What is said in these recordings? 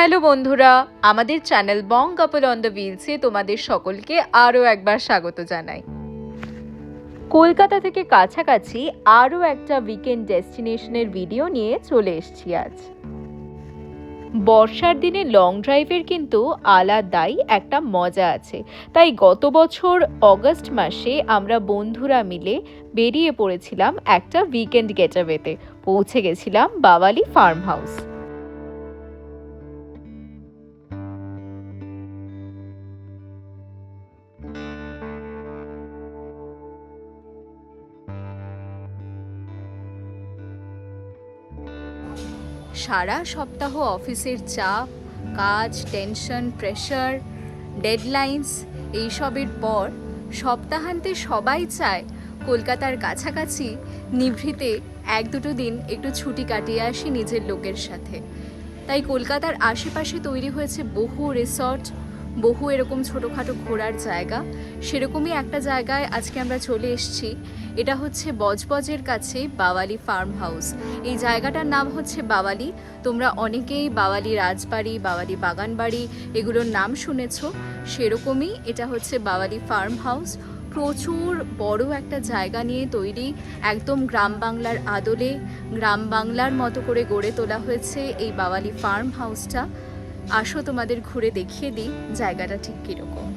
Hello বন্ধুরা, আমাদের channel Bong couple on the ভিলসে তোমাদের সকলকে আরও একবার স্বাগত জানাই। কলকাতা থেকে কাছাকাছি আরও একটা উইকেন্ড ডেস্টিনেশনের ভিডিও নিয়ে চলে এসেছি আজ। বর্ষার দিনে লং ড্রাইভের কিন্তু আলাদাই একটা মজা আছে। তাই গত বছর অগস্ট মাসে আমরা বন্ধুরা মিলে বেরিয়ে পড়েছিলাম একটা উইকেন্ড গেটাওয়েতে পৌঁছে গেছিলাম বাওয়ালি ফার্ম হাউস সারা সপ্তাহ অফিসের চাপ, কাজ, টেনশন, প্রেশার, ডেডলাইন্স, এইসবের পর সপ্তাহান্তে সবাই চায় কলকাতার কাছাকাছি নিভৃতে এক দুটো দিন একটু ছুটি কাটিয়ে আসি নিজের লোকের সাথে। তাই কলকাতার আশেপাশে তৈরি হয়েছে বহু রিসর্ট বহু এরকম ছোটোখাটো ঘোরার জায়গা। সেরকমই একটা জায়গায় আজকে আমরা চলে এসেছি। এটা হচ্ছে বজবজের কাছে বাওয়ালি ফার্ম হাউস এই জায়গাটার নাম হচ্ছে বাওয়ালি। তোমরা অনেকেই বাওয়ালি রাজবাড়ি, বাওয়ালি বাগানবাড়ি এগুলোর নাম শুনেছ। সেরকমই এটা হচ্ছে বাওয়ালি ফার্ম হাউস প্রচুর বড় একটা জায়গা নিয়ে তৈরি একদম গ্রাম বাংলার আদলে। গ্রাম বাংলার মতো করে গড়ে তোলা হয়েছে এই বাওয়ালি ফার্ম হাউসটা আসো তোমাদের ঘুরে দেখিয়ে দিই জায়গাটা ঠিক কীরকম।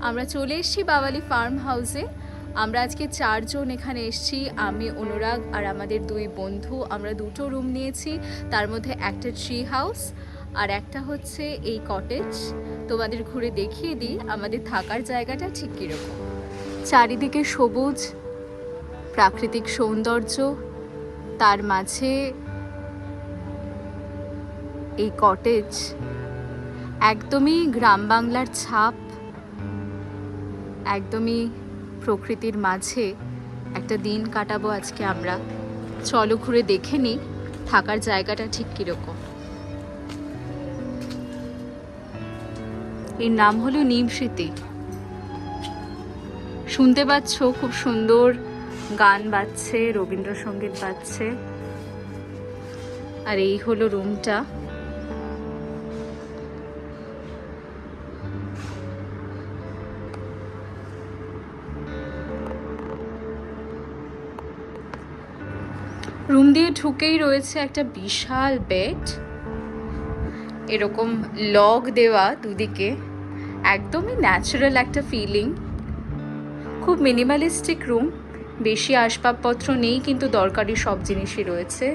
আমরা চলে এসেছি বাওয়ালি ফার্ম হাউসে। আমরা আজকে চারজন এখানে এসেছি, আমি, অনুরাগ আর আমাদের দুই বন্ধু। আমরা দুটো রুম নিয়েছি, তার মধ্যে একটা ট্রি হাউস আর একটা হচ্ছে এই কটেজ তোমাদের ঘুরে দেখিয়ে দিই আমাদের থাকার জায়গাটা ঠিক কীরকম। চারিদিকে সবুজ, প্রাকৃতিক সৌন্দর্য, তার মাঝে এই কটেজ একদমই গ্রাম বাংলার ছাপ, একদমই প্রকৃতির মাঝে একটা দিন কাটাবো আজকে আমরা। চলো ঘুরে দেখে নিই থাকার জায়গাটা ঠিক কীরকম। এর নাম হলো নিম স্মৃতি। শুনতে পাচ্ছ খুব সুন্দর গান বাজছে, রবীন্দ্রসঙ্গীত বাজছে। আর এই হলো রুমটা রুম দিয়ে ঢুকেই রয়েছে একটা বিশাল বেড। এরকম লগ দেওয়া দুদিকে। একদমই ন্যাচারাল একটা ফিলিং খুব মিনিমালিস্টিক রুম বেশি আসবাবপত্র নেই, কিন্তু দরকারি সব জিনিসই রয়েছে।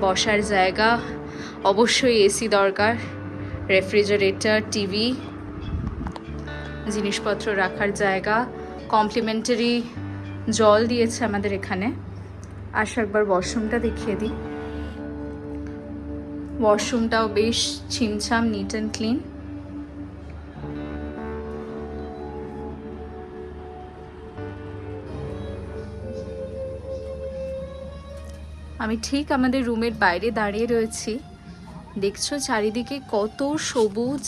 বসার জায়গা, অবশ্যই এসি দরকার। রেফ্রিজারেটর টিভি জিনিসপত্র রাখার জায়গা। কমপ্লিমেন্টারি জল দিয়েছে আমাদের এখানে। আসো একবার ওয়াশরুমটা দেখিয়ে দিই। ওয়াশরুমটাও বেশ ছিমছাম নিট অ্যান্ড ক্লিন আমি ঠিক আমাদের রুমের বাইরে দাঁড়িয়ে রয়েছি। দেখছ চারিদিকে কত সবুজ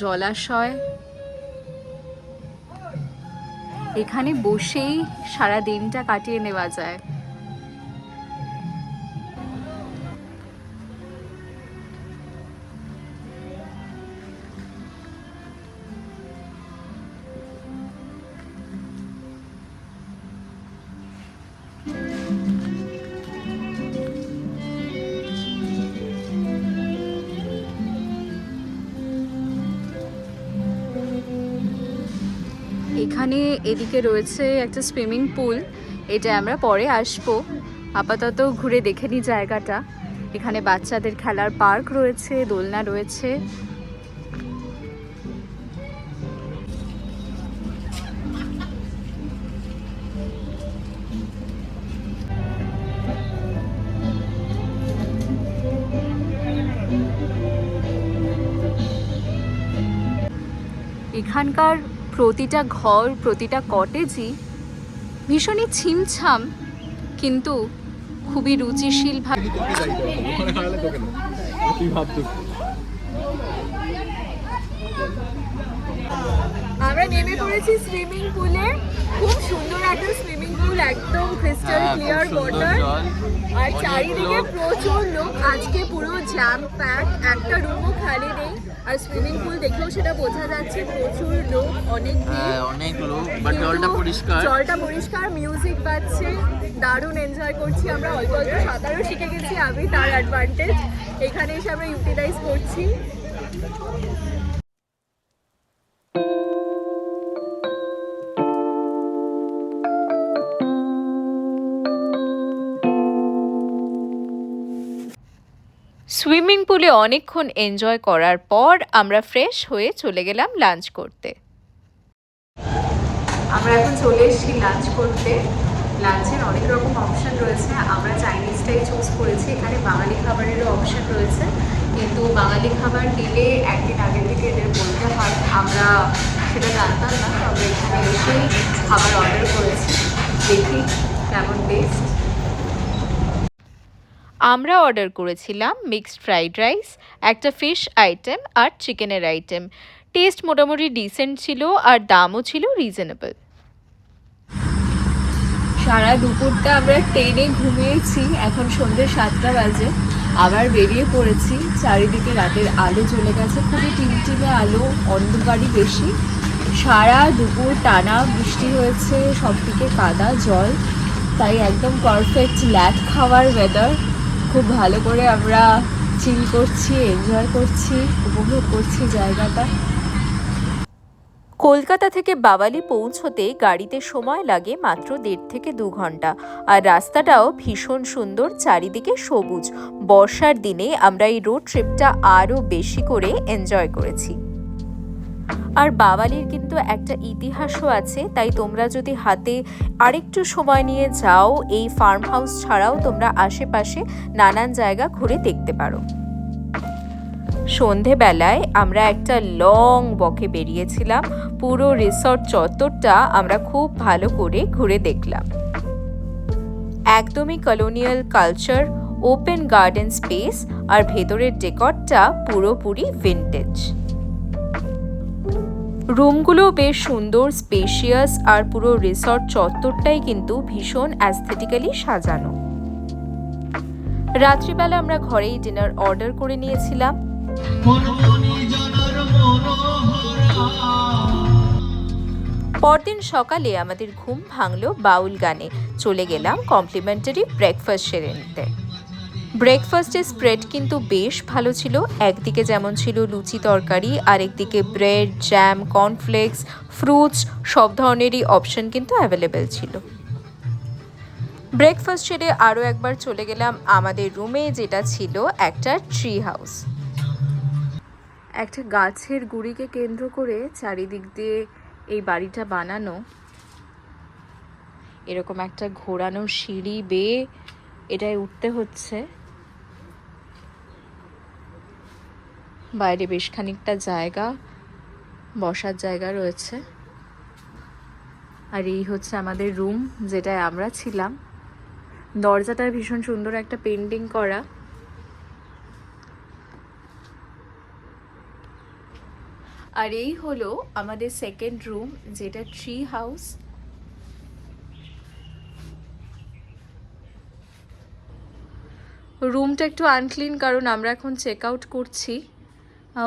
জলাশয়। এখানে বসেই সারা দিনটা কাটিয়ে নেওয়া যায়। এখানে এদিকে রয়েছে একটা সুইমিং পুল। এটা আমরা পরে আসব। আপাতত ঘুরে দেখে নিই জায়গাটা। এখানে বাচ্চাদের খেলার পার্ক রয়েছে, দোলনা রয়েছে। এখানকার প্রতিটা ঘর প্রতিটা কটেজই ভীষণই ছিমছাম কিন্তু খুবই রুচিশীল ভাবে আমরা নেমে পড়েছি সুইমিং পুলে খুব সুন্দর একটা সুইমিং পুল একদম ক্রিস্টাল ক্লিয়ার ওয়াটার চারিদিকে প্রচুর লোক। আজকে পুরো জ্যাম প্যাক একটা রুমও খালি নেই। আর সুইমিং পুল দেখলেও সেটা বোঝা যাচ্ছে প্রচুর লোক অনেক হ্যাঁ অনেক লোক বাট জলটা পরিষ্কার। জলটা পরিষ্কার মিউজিক বাজছে দারুণ এনজয় করছি আমরা। অল্প অল্প সাঁতারও শিখে গেছি আমি তার অ্যাডভান্টেজ এখানে এসে আমরা ইউটিলাইজ করছি। সুইমিং পুলে অনেকক্ষণ এনজয় করার পর আমরা ফ্রেশ হয়ে চলে গেলাম লাঞ্চ করতে। আমরা এখন চলে এসেছি লাঞ্চ করতে। লাঞ্চের অনেক রকম অপশন রয়েছে। আমরা চাইনিজটাই চুজ করেছি। এখানে বাঙালি খাবারেরও অপশন রয়েছে। কিন্তু বাঙালি খাবার নিলে একদিন আগের থেকে এদের বলতে হয়। আমরা সেটা জানতাম না। তবে এখানে এসেই খাবার অর্ডার করেছি। দেখি কেমন টেস্ট আমরা অর্ডার করেছিলাম মিক্সড ফ্রাইড রাইস একটা ফিশ আইটেম আর চিকেনের আইটেম টেস্ট মোটামুটি ডিসেন্ট ছিল আর দামও ছিল রিজনেবল সারা দুপুরটা আমরা ট্রেনে ঘুমিয়েছি, এখন সন্ধ্যে সাতটা বাজে। আবার বেরিয়ে পড়েছি, চারিদিকে রাতের আলো চলে গেছে, খুবই টিমটিমে আলো, অন্ধকারই বেশি। সারা দুপুর টানা বৃষ্টি হয়েছে, সবদিকে কাদা, জল। তাই একদম পারফেক্ট ল্যাট খাওয়ার ওয়েদার খুব ভালো করে আমরা চিল করছি এনজয় করছি, উপভোগ করছি জায়গাটা। কলকাতা থেকে বাবালি পৌঁছতে গাড়িতে সময় লাগে মাত্র দেড় থেকে দু ঘণ্টা। আর রাস্তাটাও ভীষণ সুন্দর, চারিদিকে সবুজ। বর্ষার দিনে আমরা এই রোড ট্রিপটা আরও বেশি করে এনজয় করেছি। আর বাওয়ালির কিন্তু একটা ইতিহাসও আছে, তাই তোমরা যদি হাতে আরেকটু সময় নিয়ে যাও, এই ফার্ম হাউস ছাড়াও তোমরা আশেপাশে নানান জায়গা ঘুরে দেখতে পারো। সন্ধেবেলায় আমরা একটা লং বকে বেরিয়েছিলাম। পুরো রিসর্ট চত্বরটা আমরা খুব ভালো করে ঘুরে দেখলাম। একদমই colonial culture open garden space আর ভেতরের ডেকরটা পুরোপুরি ভিন্টেজ রুমগুলো বেশ সুন্দর স্পেশিয়াস আর পুরো রিসর্ট চত্বরটাই কিন্তু ভীষণ অ্যাস্থেটিক্যালি সাজানো। রাত্রিবেলা আমরা ঘরেই ডিনার অর্ডার করে নিয়েছিলাম। পরদিন সকালে আমাদের ঘুম ভাঙলো বাউল গানে। চলে গেলাম কমপ্লিমেন্টারি ব্রেকফাস্ট সেরে নিতে। ব্রেকফাস্টের স্প্রেড কিন্তু বেশ ভালো ছিল। একদিকে যেমন ছিল লুচি তরকারি, আরেকদিকে ব্রেড জ্যাম কর্নফ্লেক্স ফ্রুটস সব ধরনেরই অপশন কিন্তু অ্যাভেলেবেল ছিল। ব্রেকফাস্ট সেরে আরও একবার চলে গেলাম আমাদের রুমে যেটা ছিল একটা ট্রি হাউস একটা গাছের গুড়িকে কেন্দ্র করে চারিদিক দিয়ে এই বাড়িটা বানানো। এরকম একটা ঘোরানো সিঁড়ি বেয়ে এটায় উঠতে হচ্ছে। বাইরে বেশ খানিকটা জায়গা বসার জায়গা রয়েছে। আর এই হচ্ছে আমাদের রুম যেটায় আমরা ছিলাম। দরজাটায় ভীষণ সুন্দর একটা পেন্টিং করা। আর এই হলো আমাদের সেকেন্ড রুম যেটা ট্রি হাউস রুমটা একটু আনক্লিন কারণ আমরা এখন চেক আউট করছি।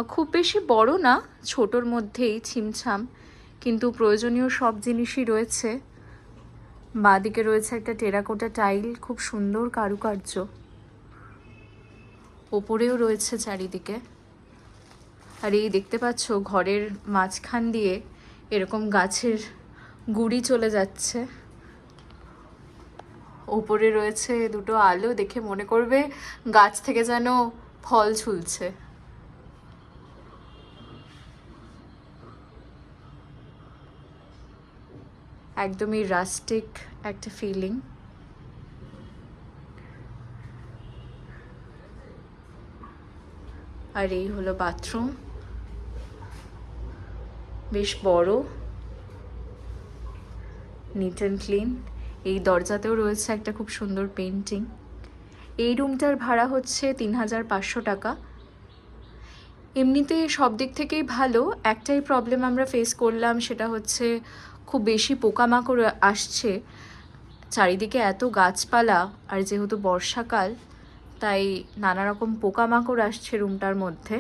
খুব বেশি বড় না, ছোটোর মধ্যেই ছিমছাম। কিন্তু প্রয়োজনীয় সব জিনিসই রয়েছে। বাঁদিকে রয়েছে একটা টেরাকোটা টাইল, খুব সুন্দর কারুকার্য। ওপরেও রয়েছে চারিদিকে। আর এই দেখতে পাচ্ছ, ঘরের মাঝখান দিয়ে এরকম গাছের গুড়ি চলে যাচ্ছে। ওপরে রয়েছে দুটো আলো, দেখে মনে করবে গাছ থেকে যেন ফল ঝুলছে। একদমই রাস্টিক একটা ফিলিং আর এই হলো বাথরুম বেশ বড়। নিট অ্যান্ড ক্লিন এই দরজাতেও রয়েছে একটা খুব সুন্দর পেন্টিং এই রুমটার ভাড়া হচ্ছে তিন হাজার পাঁচশো টাকা। এমনিতে সব দিক থেকেই ভালো। একটাই প্রবলেম আমরা ফেস করলাম, সেটা হচ্ছে খুব বেশি পোকামাকড় আসছে। চারিদিকে এত গাছপালা আর যেহেতু বর্ষাকাল, তাই নানা রকম পোকামাকড় আসছে রুমটার মধ্যে।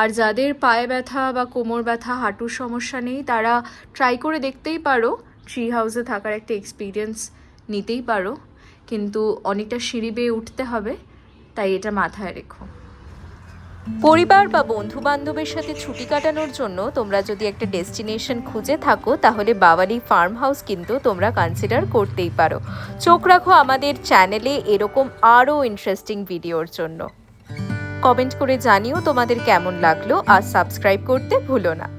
আর যাদের পায়ে ব্যথা বা কোমর ব্যথা, হাঁটুর সমস্যা নেই, তারা ট্রাই করে দেখতেই পারো। ট্রি হাউসে থাকার একটা এক্সপিরিয়েন্স নিতেই পারো। কিন্তু অনেকটা সিঁড়ি বেয়ে উঠতে হবে, তাই এটা মাথায় রেখো। পরিবার বা বন্ধু বান্ধবের সাথে ছুটি কাটানোর জন্য তোমরা যদি একটা ডেস্টিনেশন খুঁজে থাকো, তাহলে বাবারি ফার্ম হাউস কিন্তু তোমরা কনসিডার করতেই পারো। চোখ রাখো আমাদের চ্যানেলে এরকম আরও ইন্টারেস্টিং ভিডিওর জন্য। কমেন্ট করে জানিও তোমাদের কেমন লাগল আর সাবস্ক্রাইব করতে ভুলো না।